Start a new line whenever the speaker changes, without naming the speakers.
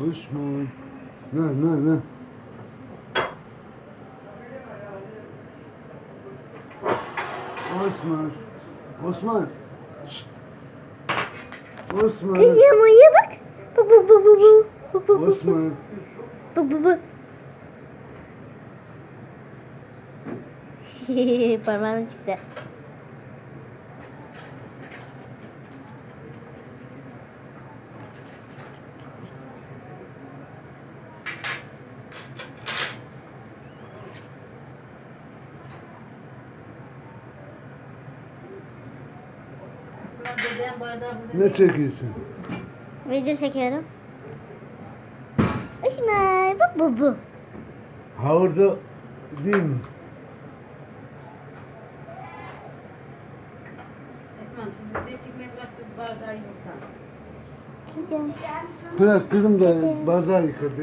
Osman. Ver ver ver. Osman. Osman. Şşt. Osman.
Kızım uyu bak. Bak bak bak bak bak. Bak bak bak.
Osman.
Bak bak bak. Parmağım çıktı.
Ne çekiyorsun?
Video çekiyorum. Osman bak bu bu.
Ha orada değil mi? Bırak kızım da bardağı yıkadı.